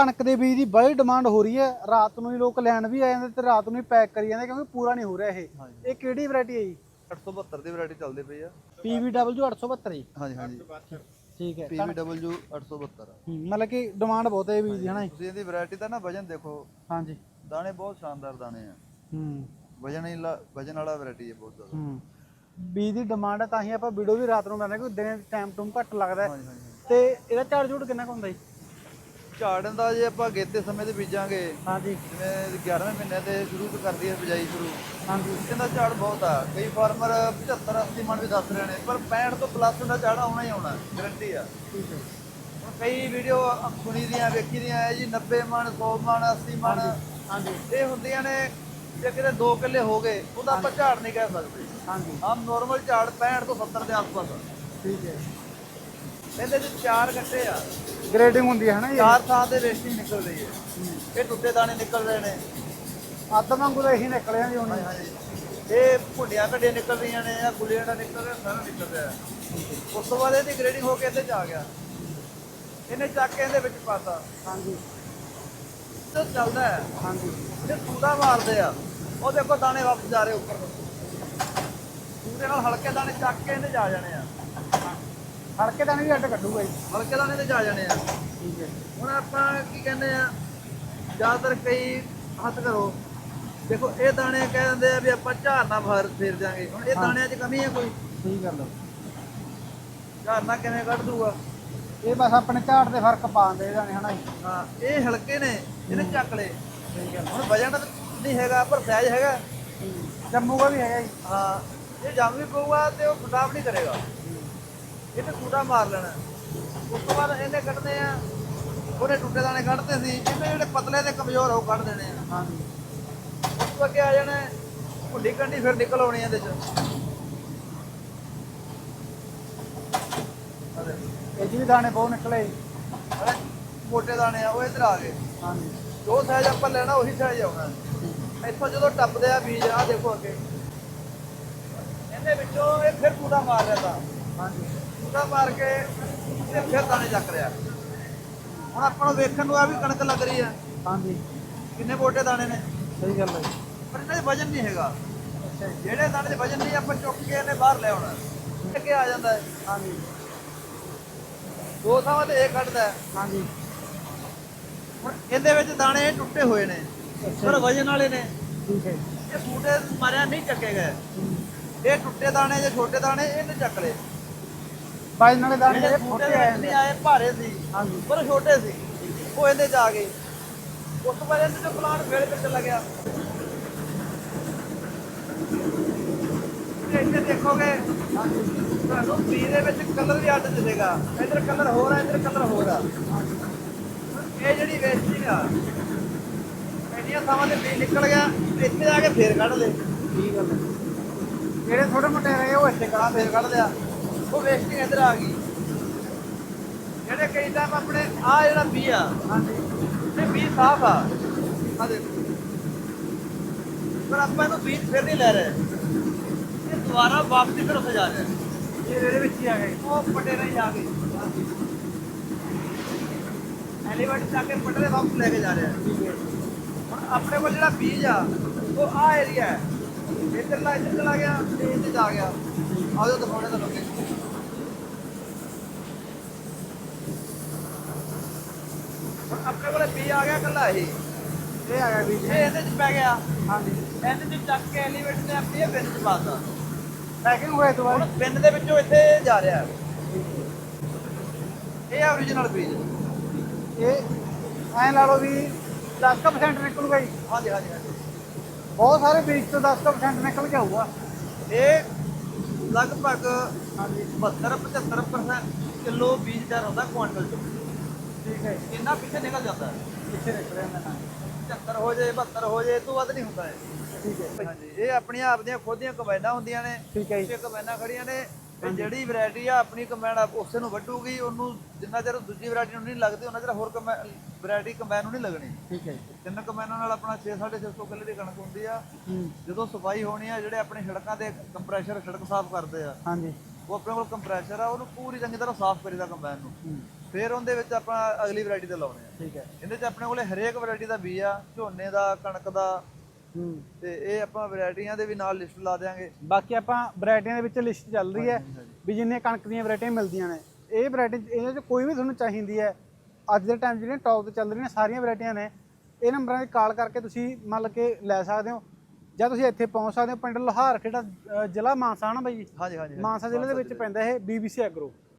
ਕਣਕ ਦੇ ਬੀਜ ਦੀ ਬੜੀ ਡਿਮਾਂਡ ਹੋ ਰਹੀ ਹੈ। ਰਾਤ ਨੂੰ ਹੀ ਲੋਕ ਲੈਣ ਵੀ ਆ ਜਾਂਦੇ ਤੇ ਰਾਤ ਨੂੰ ਹੀ ਪੈਕ ਕਰੀ ਜਾਂਦੇ ਕਿਉਂਕਿ ਪੂਰਾ ਨਹੀਂ ਹੋ ਰਿਹਾ ਇਹ। ਇਹ ਕਿਹੜੀ ਵੈਰਾਈਟੀ ਹੈ ਜੀ? 872 ਦੀ ਵੈਰਾਈਟੀ ਚੱਲਦੀ ਪਈ ਆ। PVW 872 ਜੀ ਹਾਂਜੀ ਹਾਂਜੀ। ਠੀਕ ਹੈ। PVW 872 ਹੂੰ, ਮਤਲਬ ਕਿ ਡਿਮਾਂਡ ਬਹੁਤ ਹੈ ਬੀਜ ਦੀ ਹਨਾ ਤੁਸੀਂ ਇਹਦੀ ਵੈਰਾਈਟੀ ਦਾ ਨਾ ਵਜਨ ਦੇਖੋ। ਹਾਂਜੀ। ਦਾਣੇ ਬਹੁਤ ਸ਼ਾਨਦਾਰ ਦਾਣੇ ਆ। ਹੂੰ। ਵਜਨ ਹੀ ਵਜਨ ਵਾਲਾ ਵੈਰਾਈਟੀ ਹੈ ਬਹੁਤ ਜ਼ਿਆਦਾ। ਹੂੰ। ਬੀਜ ਦੀ ਡਿਮਾਂਡ ਹੈ ਤਾਂ ਹੀ ਆਪਾਂ ਵੀਡੀਓ ਵੀ ਰਾਤ ਨੂੰ ਬਣਾਉਂਦੇ ਕਿਉਂਕਿ ਦਿਨੇ ਟਾਈਮ ਟੂਮ ਘੱਟ ਲੱਗਦਾ। ਤੇ ਇਹਦਾ ਝਾੜ ਝੂੜ ਕਿੰਨਾ ਕੁ ਹੁੰਦਾ ਜੀ? ਝਾੜਨ ਦਾ ਜੇ ਆਪਾਂ ਗੇਤੇ ਸਮੇਂ ਤੇ ਬੀਜਾਂਗੇ ਹਾਂਜੀ। ਜਿਵੇਂ 11ਵੇਂ ਮਹੀਨੇ ਤੇ ਸ਼ੁਰੂ ਤੋਂ ਕਰਦੀ ਹੈ ਬਿਜਾਈ ਸ਼ੁਰੂ। ਹਾਂਜੀ। ਇਹਦਾ ਝਾੜ ਬਹੁਤ ਆ। ਕਈ ਫਾਰਮਰ 75 80 ਮਣ ਵੀ ਦੱਸ ਰਹੇ ਨੇ ਪਰ 65 ਤੋਂ ਪਲੱਸ ਦਾ ਝਾੜ ਆਉਣਾ ਹੀ ਆਉਣਾ ਗਰੰਟੀ ਆ। ਠੀਕ ਹੈ। ਹੁਣ ਕਈ ਵੀਡੀਓ ਸੁਣੀ ਦੀਆਂ ਵੇਖੀ ਦੀਆਂ ਹੈ ਜੀ 90 ਮਣ 100 ਮਣ 80 ਮਣ। ਹਾਂਜੀ ਇਹ ਹੁੰਦੀਆਂ ਨੇ ਜੇ ਕਿਤੇ 2 ਕਿੱਲੇ ਹੋ ਗਏ ਉਹਦਾ ਆਪਾਂ ਝਾੜ ਨਹੀਂ ਕਹਿ ਸਕਦੇ। ਹਾਂਜੀ। ਆਮ ਨਾਰਮਲ ਝਾੜ 65 ਤੋਂ 70 ਦੇ ਆਸ-ਪਾਸ। ਠੀਕ ਹੈ। ਇਹਦੇ ਵਿੱਚ ਚਾਰ ਗੱਟੇ ਆ। ਗ੍ਰੇਡਿੰਗ ਹੁੰਦੀ ਹੈ ਹਨਾ ਜੀ? ਚਾਰ ਥਾਂ ਤੇ ਵੇਸਟਿੰਗ ਨਿਕਲ ਰਹੀ ਹੈ। ਇਹ ਟੁੱਟੇ ਦਾਣੇ ਨਿਕਲ ਰਹੇ ਨੇ। ਅੱਧ ਵਾਂਗੂ ਤਾਂ ਇਹੀ ਨਿਕਲਿਆ ਜੀ ਹੁਣ। ਇਹ ਭੁੰਡੀਆਂ ਕੱਢੀਆਂ ਨਿਕਲ ਰਹੀਆਂ ਨੇ ਆ ਗੁੱਲੀਆਂ ਦਾ ਨਿਕਲ ਰਿਹਾ ਸਾਰਾ ਨਿਕਲ ਰਿਹਾ। ਉਸ ਤੋਂ ਬਾਅਦ ਇਹਦੀ ਗ੍ਰੇਡਿੰਗ ਹੋ ਕੇ ਚ ਆ ਗਿਆ। ਇਹਨੇ ਚੱਕ ਕੇ ਇਹਦੇ ਵਿੱਚ ਪਾਤਾ। ਹਾਂਜੀ। ਤੇ ਚੱਲਦਾ ਹੈ। ਹਾਂਜੀ। ਇਹ ਸੂਦਾ ਮਾਰਦੇ ਆ। ਉਹ ਦੇਖੋ ਦਾਣੇ ਵਾਪਸ ਜਾ ਰਹੇ ਉੱਪਰ ਨੂੰ। ਸੂਦੇ ਨਾਲ ਹਲਕੇ ਦਾਣੇ ਚੱਕ ਕੇ ਇਹਦੇ ਜਾ ਜਾਣੇ ਆ। ਹਲਕੇ ਦਾਣੇ ਵੀ ਅੱਡ ਕੱਢੂਗਾ ਜੀ। ਹਲਕੇ ਦਾਣੇ ਤੇ ਜਾ ਜਾਣੇ ਆ। ਠੀਕ ਹੈ। ਹੁਣ ਆਪਾਂ ਕੀ ਕਹਿੰਦੇ ਆ ਜ਼ਿਆਦਾਤਰ ਕਈ ਹੱਥ ਕਰੋ। ਦੇਖੋ ਇਹ ਦਾਣੇ ਕਹਿ ਦਿੰਦੇ ਆ ਵੀ ਆਪਾਂ ਝਾਰਨਾ ਫਾਰ ਫੇਰ ਦਿਆਂਗੇ। ਹੁਣ ਇਹ ਦਾਣਿਆਂ 'ਚ ਕਮੀ ਹੈ ਕੋਈ? ਠੀਕ ਗੱਲ ਝਾਰਨਾ ਕਿਵੇਂ ਕੱਢ ਦੂਗਾ? ਇਹ ਬਸ ਆਪਣੇ ਝਾੜ ਦੇ ਫ਼ਰਕ ਪਾਉਂਦੇ ਇਹ ਦਾਣੇ ਹਨਾ ਹਾਂ ਇਹ ਹਲਕੇ ਨੇ ਇਹਨੇ ਚੱਕ ਲਏ। ਠੀਕ ਹੈ ਹੁਣ ਵਜਨ ਨਹੀਂ ਹੈਗਾ ਪਰ ਸਾਈਜ਼ ਹੈਗਾ। ਜੰਮੂਗਾ ਵੀ ਹੈਗਾ ਜੀ। ਹਾਂ ਇਹ ਜੰਮ ਵੀ ਪਊਗਾ ਤੇ ਉਹ ਖਰਾਬ ਨਹੀਂ ਕਰੇਗਾ। ਇਹ ਤੇ ਕੂੜਾ ਮਾਰ ਲੈਣਾ। ਉਸ ਤੋਂ ਬਾਅਦ ਇਹਨੇ ਕੱਢਦੇ ਆ ਉਹਨੇ ਟੁੱਟੇ ਦਾਣੇ ਕੱਢਦੇ ਸੀ ਇਹਨੇ ਜਿਹੜੇ ਪਤਲੇ ਤੇ ਕਮਜ਼ੋਰ ਉਹ ਕੱਢ ਦੇਣੇ ਆ। ਹਾਂਜੀ। ਉਸ ਤੋਂ ਅੱਗੇ ਆ ਜਾਣਾ ਭੁੱਡੀ ਕੰਡੀ ਫਿਰ ਨਿਕਲ ਆਉਣੀ ਇਹਦੇ ਚ। ਅਰੇ ਇਹ ਵੀ ਦਾਣੇ ਬਹੁਤ ਨਿਕਲੇ ਜੀ। ਅਰੇ ਮੋਟੇ ਦਾਣੇ ਆ ਉਹ ਇੱਧਰ ਆ ਗਏ। ਹਾਂਜੀ। ਜੋ ਸਾਈਜ਼ ਆਪਾਂ ਲੈਣਾ ਉਹੀ ਸਾਈਜ਼ ਆਉਣਾ ਇੱਥੋਂ ਜਦੋਂ ਟੱਪਦੇ ਆ ਬੀਜ ਆ ਦੇਖੋ ਅੱਗੇ। ਇਹਦੇ ਵਿੱਚੋਂ ਇਹ ਫਿਰ ਕੂੜਾ ਮਾਰ ਰਿਹਾ ਤਾਂ। ਹਾਂਜੀ। ਕੂੜਾ ਮਾਰ ਕੇ ਤੇ ਫਿਰ ਦਾਣੇ ਚੱਕ ਰਿਹਾ। ਹੁਣ ਆਪਾਂ ਨੂੰ ਵੇਖਣ ਨੂੰ ਆ ਵੀ ਕਣਕ ਲੱਗ ਰਹੀ ਆ ਹਾਂਜੀ। ਕਿੰਨੇ ਮੋਟੇ ਦਾਣੇ ਨੇ? ਸਹੀ ਗੱਲ ਹੈ। ਪਰ ਇਹਨਾਂ ਵਜਨ ਨਹੀਂ ਹੈਗਾ। ਜਿਹੜੇ ਦਾਣੇ 'ਚ ਵਜਨ ਨਹੀਂ ਆਪਾਂ ਚੁੱਕ ਕੇ ਇਹਨੇ ਬਾਹਰ ਲੈ ਆਉਣਾ। ਅੱਗੇ ਆ ਜਾਂਦਾ ਹੈ। ਹਾਂਜੀ। ਦੋ ਥਾਵਾਂ ਤੇ ਇਹ ਕੱਢਦਾ ਹੈ। ਹਾਂਜੀ। ਹੁਣ ਇਹਦੇ ਵਿੱਚ ਦਾਣੇ ਟੁੱਟੇ ਹੋਏ ਨੇ ਪਰ ਵਜਨ ਵਾਲੇ ਨੇ। ਠੀਕ ਹੈ। ਇਹ ਸੂਟੇ ਮਾਰਿਆ ਨਹੀਂ ਚੱਕੇ ਗਏ ਇਹ ਟੁੱਟੇ ਦਾਣੇ ਜੇ ਛੋਟੇ ਦਾਣੇ ਇਹਨੇ ਚੱਕ ਲਏ ਬਾਈ ਨਾਲੇ ਜਿਹੜੇ ਜਿਹੜੇ ਛੋਟੇ ਆਏ ਨਹੀਂ ਆਏ ਭਾਰੇ ਸੀ ਹਾਂਜੀ। ਪਰ ਛੋਟੇ ਸੀ। ਉਹ ਇਹਦੇ ਚ ਆ ਗਏ। ਉਸ ਤੋਂ ਬਾਅਦ ਇਹਦੇ ਚ ਪਲਾਂਟ ਫੇਰ ਕੇ ਚਲਾ ਗਿਆ ਇੱਥੇ ਦੇਖੋਗੇ ਤੁਹਾਨੂੰ ਬੀ ਦੇ ਵਿੱਚ ਕਲਰ ਵੀ ਅੱਡ ਦਿਸੇਗਾ। ਇੱਧਰ ਕਲਰ ਹੋਰ ਆ ਇੱਧਰ ਕਲਰ ਹੋਰ ਆ। ਇਹ ਜਿਹੜੀ ਵੇਸਟਿੰਗ ਆ ਇੰਨੀਆਂ ਥਾਵਾਂ ਤੇ ਬੀ ਨਿਕਲ ਗਿਆ ਇੱਥੇ ਆ ਕੇ ਫੇਰ ਕੱਢ ਲਏ। ਠੀਕ ਗੱਲ ਹੈ ਜਿਹੜੇ ਛੋਟੇ ਮੋਟੇ ਰਹੇ ਉਹ ਇੱਥੇ ਕੜਾ ਫੇਰ ਕੱਢ ਲਿਆ। ਉਹ ਵੇਸਟਿੰਗ ਇੱਧਰ ਆ ਗਈ। ਜਿਹੜੇ ਕਈ ਟਾਈਮ ਆਪਣੇ ਆ ਜਿਹੜਾ ਬੀ ਆ। ਹਾਂਜੀ। ਇਹ ਬੀ ਸਾਫ਼ ਆ। ਆ ਦੇਖੋ। ਪਰ ਆਪਾਂ ਇਹਨੂੰ ਬੀਜ ਫਿਰ ਨਹੀਂ ਲੈ ਰਹੇ। ਇਹ ਦੁਬਾਰਾ ਵਾਪਸੀ ਤਰਫ ਜਾ ਰਿਹਾ। ਇਹ ਇਹਦੇ ਵਿੱਚ ਹੀ ਆ ਗਏ। ਉਹ ਪੱਟੇ ਨਹੀਂ ਜਾ ਕੇ ਐਲੀਵੇਟ ਜਾ ਕੇ ਪੱਟੇ ਵਾਪਸ ਲੈ ਕੇ ਜਾ ਰਿਹਾ। ਠੀਕ ਹੈ। ਹੁਣ ਆਪਣੇ ਕੋਲ ਜਿਹੜਾ ਬੀਜ ਆ ਉਹ ਆ ਏਰੀਆ ਹੈ। ਇੱਧਰਲਾ ਇੱਧਰ ਚਲਾ ਗਿਆ ਤੇ ਇੱਥੇ ਜਾ ਗਿਆ। ਆਜੋ ਦਿਖਾਉਣੇ ਤਾਂ ਲੋਕੇ ਹੁਣ ਆਪਣੇ ਕੋਲ ਬੀਜ ਆ ਗਿਆ ਕੱਲਾ ਇਹ। ਇਹ ਆ ਗਿਆ ਵੀ ਇਹ ਇਹਦੇ ਚ ਪੈ ਗਿਆ। ਹਾਂਜੀ। ਇਹਦੇ ਚ ਚੱਕ ਕੇ ਐਲੀਵੇਟ ਨੇ ਆਪਣੀ ਇਹ ਬਿੰਨ ਚ ਪਾਤਾ ਪੈਕਿੰਗ ਹੁਣ ਬਾਅਦ ਬਿੰਨ ਦੇ ਵਿੱਚੋਂ ਇੱਥੇ ਜਾ ਰਿਹਾ। ਇਹ ਆ origignal ਬੀਜ ਇਹ ਐਂ ਲਾ ਲਓ ਵੀ 10% ਨਿਕਲੂਗਾ ਜੀ। ਹਾਂਜੀ ਹਾਂਜੀ ਹਾਂਜੀ। ਬਹੁਤ ਸਾਰੇ ਬੀਜ ਤੋਂ 10% ਨਿਕਲ ਕੇ ਆਊਗਾ। ਇਹ ਲਗਭਗ ਹਾਂਜੀ 72 75% ਕਿਲੋ ਬੀਜ ਤਿਆਰ ਹੁੰਦਾ ਕੁਆਂਟਲ ਚ। ਠੀਕ ਹੈ ਇੰਨਾ ਪਿੱਛੇ ਨਿਕਲ ਜਾਂਦਾ ਹੈ। ਪਿੱਛੇ ਨਿਕਲ ਮੈਂ 75 ਹੋ ਜਾਏ 72 ਹੋ ਜਾਏ ਇਹ ਤੋਂ ਵੱਧ ਨਹੀਂ ਹੁੰਦਾ ਹੈ ਠੀਕ ਹੈ ਹਾਂਜੀ ਇਹ ਆਪਣੀਆਂ ਆਪਦੀਆਂ ਖੁਦ ਦੀਆਂ ਕੰਬਾਈਨਾਂ ਹੁੰਦੀਆਂ ਨੇ। ਠੀਕ ਹੈ ਜੀ। ਪਿੱਛੇ ਕੰਬਾਈਨਾਂ ਖੜੀਆਂ ਨੇ। ਤੇ ਜਿਹੜੀ ਵੈਰਾਈਟੀ ਆ ਆਪਣੀ ਕੰਬਾਈਨ ਆ, ਉਸੇ ਨੂੰ ਵੱਢੂਗੀ ਉਹਨੂੰ ਜਿੰਨਾ ਚਿਰ ਦੂਜੀ ਵੈਰਾਈਟੀ ਨੂੰ ਨਹੀਂ ਲੱਗਦੀ ਉਹਨਾਂ ਚਿਰ ਹੋਰ ਵੈਰਾਈਟੀ ਕੰਬਾਈਨ ਨੂੰ ਨਹੀਂ ਲੱਗਣੀ। ਠੀਕ ਹੈ। ਜੀ ਤਿੰਨ ਕੰਬਾਈਨਾਂ ਨਾਲ ਆਪਣਾ 6 650 ਕਿੱਲੇ ਦੀ ਕਣਕ ਹੁੰਦੀ ਆ। ਜਦੋਂ ਸਫ਼ਾਈ ਹੋਣੀ ਆ ਜਿਹੜੇ ਆਪਣੇ ਸੜਕਾਂ ਦੇ ਕੰਪਰੈਸ਼ਰ ਸੜਕ ਸਾਫ਼ ਕਰਦੇ ਆ ਹਾਂਜੀ। ਉਹ ਆਪਣੇ ਕੋਲ ਕੰਪਰੈਸ਼ਰ ਆ ਉਹਨੂੰ ਪੂਰੀ ਚੰਗੀ ਤਰ੍ਹਾਂ ਸਾਫ਼ ਕਰੀਦਾ ਕੰਬਾਈਨ ਨੂੰ। ਫਿਰ ਉਹਦੇ ਵਿੱਚ ਆਪਾਂ ਅਗਲੀ ਵੈਰਾਈਟੀ ਤੇ ਲਾਉਣੇ ਆ। ਠੀਕ ਹੈ। ਇਹਦੇ 'ਚ ਆਪਣੇ ਕੋਲੇ ਹਰੇਕ ਵੈਰਾਈਟੀ ਦਾ ਬੀਜ ਆ ਝੋਨੇ ਦਾ ਕਣਕ ਦਾ ਤੇ ਇਹ ਆਪਾਂ ਵੈਰਾਈਟੀਆਂ ਦੇ ਵੀ ਨਾਲ ਲਿਸਟ ਲਾ ਦੇਾਂਗੇ ਬਾਕੀ ਆਪਾਂ ਵੈਰਾਈਟੀਆਂ ਦੇ ਵਿੱਚ ਲਿਸਟ ਚੱਲ ਰਹੀ ਹੈ ਵੀ ਜਿੰਨੇ ਕਣਕ ਦੀਆਂ ਵੈਰਾਈਟੀਆਂ ਮਿਲਦੀਆਂ ਨੇ। ਇਹ ਵੈਰਾਈਟੀ ਇਹਨਾਂ 'ਚ ਕੋਈ ਵੀ ਤੁਹਾਨੂੰ ਚਾਹੀਦੀ ਹੈ। ਅੱਜ ਦੇ ਟਾਈਮ ਜਿਹੜੀਆਂ ਟੌਪ ਤੇ ਚੱਲ ਰਹੀਆਂ ਸਾਰੀਆਂ ਵੈਰਾਈਟੀਆਂ ਨੇ ਇਹ ਨੰਬਰਾਂ 'ਤੇ ਕਾਲ ਕਰਕੇ ਤੁਸੀਂ ਮੰਨ ਕੇ ਲੈ ਸਕਦੇ ਹੋ। ਜਾਂ ਤੁਸੀਂ ਇੱਥੇ ਪਹੁੰਚ ਸਕਦੇ ਹੋ ਪਿੰਡ ਲੋਹਾਰ ਖੇੜਾ ਜ਼ਿਲ੍ਹਾ ਮਾਨਸਾ ਨਾ ਬਾਈ? ਹਾਂਜੀ ਹਾਂਜੀ। ਮਾਨਸਾ ਜ਼ਿਲ੍ਹੇ ਦੇ ਵਿੱਚ ਪੈਂਦਾ ਇਹ ਬੀਬੀਸੀ ਐਗਰੋ